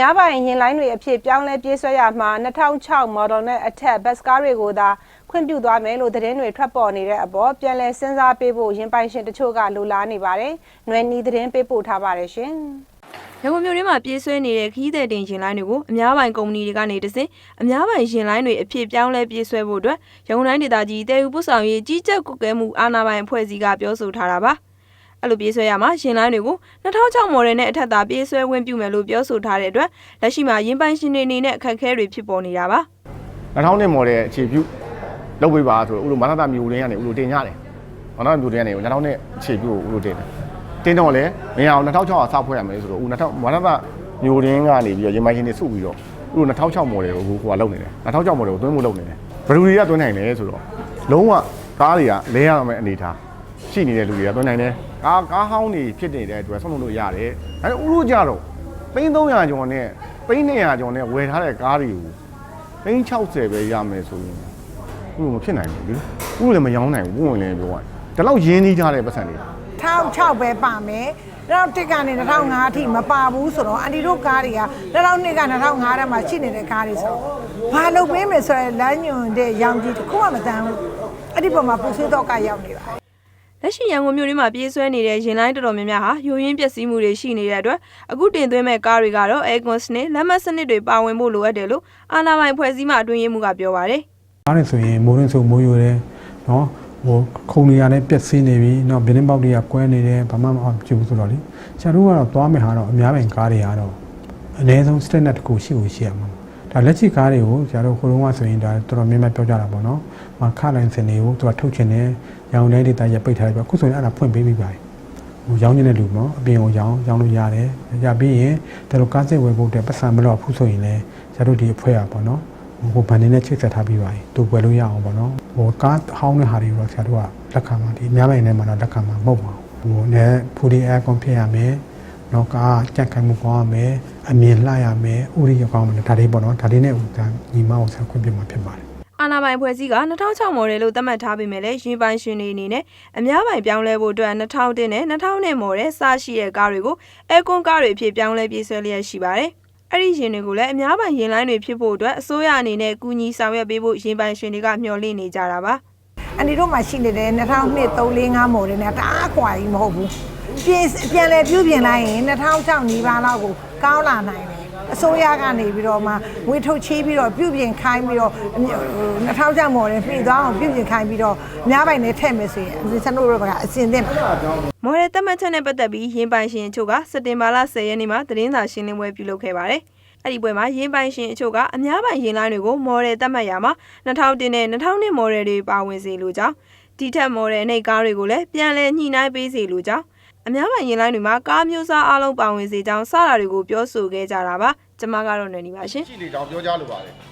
များပိုင်ရင်လိုင်းတွေအဖြစ်ပြောင်းလဲပြေးဆွဲရမှာ2006 model နဲ့အထက်ဘတ်စကားတွေကိုသာခွင့်ပြုသွားမယ်လို့သတင်းတွေထွက်ပေါ်နေတဲ့အပေါ်ပြန်လည်စဉ်းစားပေးဖို့ရင်ပိုင်ရှင်တချို့ကလိုလားနေပါတယ်။ຫນွယ်နီသတင်းပေးပို့ထားပါတယ်ရှင်။ရန်ကုန်မြို့ထဲမှာပြေးဆွဲနေတဲ့ခီးတဲ့တင်ရင်လိုင်းတွေကိုအများပိုင်ကုမ္ပဏီတွေကနေတဆင့်အများပိုင်ရင်လိုင်းတွေအဖြစ်ပြောင်းလဲပြေးဆွဲဖို့အတွက်ရန်ကုန်တိုင်းဒေသကြီးတည်ယူပို့ဆောင်ရေးကြီးကြပ်ကွပ်ကဲမှုအာဏာပိုင်အဖွဲ့အစည်းကပြောဆိုထားတာပါ အဲ့လိုပြေးဆွဲရမှာရင်လိုင်းတွေကို2006မော်ဒယ်နဲ့အထက်သာပြေးဆွဲဝင်ပြုမယ်လို့ပြောဆိုထားတဲ့အတွက်လက်ရှိမှာရင်ပိုင်ရှင်တွေအနေနဲ့အခက်အခဲတွေဖြစ်ပေါ်နေတာပါ2000နှစ်မော်ဒယ်အခြေပြုလုပ်ပေးပါဆိုတော့ဥလိုမနတာမျိုးရင်းကနေဥလိုတင်ရတယ်မနတာမျိုးရင်းကနေ2000နှစ်အခြေပြုကိုဥလိုတင်တယ်တင်တော့လေမရအောင်2006ကစဖွဲ့ရမယ်ဆိုတော့ဥ2000မနတာမျိုးရင်းကနေပြီးတော့ရင်မိုင်းရှင်တွေစုပြီးတော့ဥလို2006မော်ဒယ်ကိုဟိုကလုပ်နေတယ်2006မော်ဒယ်ကိုသွင်းဖို့လုပ်နေတယ်ဘယ်လူတွေကသွင်းနိုင်လဲဆိုတော့လုံးဝကားတွေကလဲရမယ့်အနေထားရှိနေတဲ့လူတွေကသွင်းနိုင်တယ် ကားကားဟောင်းတွေဖြစ်နေတဲ့အတွက်ဆုံးလို့ရတယ်အဲဥလိုကြတော့သိန်း300ကျော်နဲ့သိန်း200ကျော်နဲ့ဝယ်ထားတဲ့ကားတွေကိုသိန်း60ပဲရမယ်ဆိုရင်ဥလိုမဖြစ်နိုင်ဘူးလေဥလိုလည်းမရောင်းနိုင်ဘူးဘုံဝင်လည်းပြောရတယ်ဒီလောက်ရင်းနှီးကြတဲ့ပတ်စံတွေ2006ပဲပါမယ်2001ကနေ2005အထိမပါဘူးဆိုတော့အန်တီတို့ကားတွေက2002က2005ထဲမှာရှိနေတဲ့ကားတွေဆိုတော့ဘာလုပ်ပေးမယ်ဆိုရယ်လမ်းညွန်တဲ့ရောင်ကြီးတစ်ခုမှမတန်းဘူးအဲ့ဒီပုံမှာပူဆွေးတော့ကရောက်နေပါ လက်ရှိရန်ကုန်မြို့ထဲမှာပြေးဆွဲနေတဲ့ရင်လိုင်းတော်တော်များများဟာယိုရင်းပျက်စီးမှုတွေရှိနေတဲ့အတွက်အခုတင်သွင်းမဲ့ကားတွေကတော့ aircon စနစ်လက်မှတ်စနစ်တွေပါဝင်ဖို့လိုအပ်တယ်လို့အာဏာပိုင်ဖွဲ့စည်းမှအတွင်းရေးမှူးကပြောပါတယ်အားနေဆိုရင်မိုးရင်းဆိုမိုးရွတယ်နော်ဟိုခုံနေရလည်းပြက်စီးနေပြီနော်ဘင်းပေါက်တွေကကွဲနေတယ်ဘာမှမအောင်ပြုဘူးဆိုတော့လေဆရာတို့ကတော့သွားမယ်ဟာတော့အများပိုင်ကားတွေကတော့အနည်းဆုံး stat နဲ့တကူရှိကိုရှိရမှာ ဒါလက်ချီကားတွေကိုဆရာတို့ခိုးလုံးကဆိုရင်ဒါတော်တော်များများပြောကြတာပေါ့နော်မခလိုင်းစင်တွေကိုသူကထုတ်ချင်တယ်ရောင်တဲ့ဒေတာရပိတ်ထားတယ်ပြအခုဆိုရင်အဲ့ဒါဖွင့်ပေးပြီးပါတယ်ဟိုရောင်းနေတဲ့လူပေါ့အပြင်ကိုရောင်းရောင်းလို့ရတယ်ရပြီးရင်ဒါလိုကားစစ်ဝယ်ဖို့အတွက်ပတ်စံမလို့ဘူးဆိုရင်လည်းဆရာတို့ဒီအဖွဲ့อ่ะပေါ့နော်ဟိုဗန်နေနဲ့ချိတ်ဆက်ထားပြီးပါပြီသူပွဲလို့ရအောင်ပေါ့နော်ဟိုကားဟောင်းတဲ့ဟာတွေတော့ဆရာတို့ကလက်ခံမှာဒီအများပိုင်းနဲ့မှာတော့လက်ခံမှာမဟုတ်ပါဘူးဟိုနဲ့ဖူဒီအဲကွန်ဖြစ်ရမယ် နော်ကားကြက်ခိုင်မှုကောင်းရမယ်အမြင်လှရမယ်ဥရိယကောင်းမယ်ဒါတွေပေါ့နော်ဒါတွေနဲ့ဥဒါညီမအောင်ဆက်ခွင့်ပြမှာဖြစ်ပါတယ်အာနာပိုင်ဖွဲ့စည်းက2006မော်ဒယ်လို့သတ်မှတ်ထားပေမဲ့လည်းရင်ပိုင်ရှင်တွေအနေနဲ့အများပိုင်ပြောင်းလဲဖို့အတွက်2000နဲ့2000မော်ဒယ်စရှိတဲ့ကားတွေကိုအဲကွန်ကားတွေအဖြစ်ပြောင်းလဲပြေးဆွဲလျက်ရှိပါတယ်။အဲ့ဒီရင်တွေကိုလည်းအများပိုင်ရင်လိုင်းတွေဖြစ်ဖို့အတွက်အစိုးရအနေနဲ့ကူညီဆောင်ရွက်ပေးဖို့ရင်ပိုင်ရှင်တွေကမျှော်လင့်နေကြတာပါ။အန်တီတို့မှာရှိနေတဲ့2002 345မိုတယ်နဲ့တအားကွာကြီးမဟုတ်ဘူး ပြင်ပြန်လဲပြုပြင်လိုက်ရင်2006နီးပါးလောက်ကိုကောင်းလာနိုင်တယ်အစိုးရကနေပြီးတော့မှငွေထုတ်ချေးပြီးတော့ပြုပြင်ခိုင်းပြီးတော့2006မိုတယ်ပြည်သွားအောင်ပြုပြင်ခိုင်းပြီးတော့အများပိုင်နဲ့ထည့်မယ်ဆိုရင်ကျွန်တော်တို့ကအစင်သင့်ပါမော်ဒယ်သတ်မှတ်ချက်နဲ့ပတ်သက်ပြီးရင်ပိုင်ရှင်အချို့ကစက်တင်ဘာလ10ရက်နေ့မှာသတင်းစာရှင်းလင်းပွဲပြုလုပ်ခဲ့ပါတယ်။အဲ့ဒီပွဲမှာရင်ပိုင်ရှင်အချို့ကအများပိုင်ရင်လိုင်းတွေကိုမော်ဒယ်သတ်မှတ်ရမှာ2000နဲ့2000မော်ဒယ်တွေပါဝင်စေလိုကြောင်းဒီထက်မော်ဒယ်နဲ့ကားတွေကိုလည်းပြန်လည်ညှိနှိုင်းပေးစေလိုကြောင်း အများပိုင်ရင်လိုင်းတွေမှာကားမျိုးစားအလုံးပါဝင်စေကြောင်းစတာတွေကိုပြောဆိုခဲ့ကြတာပါ။ကျွန်မကတော့နေနေပါရှင်။ရှိနေကြောင်ပြောကြလိုပါတယ်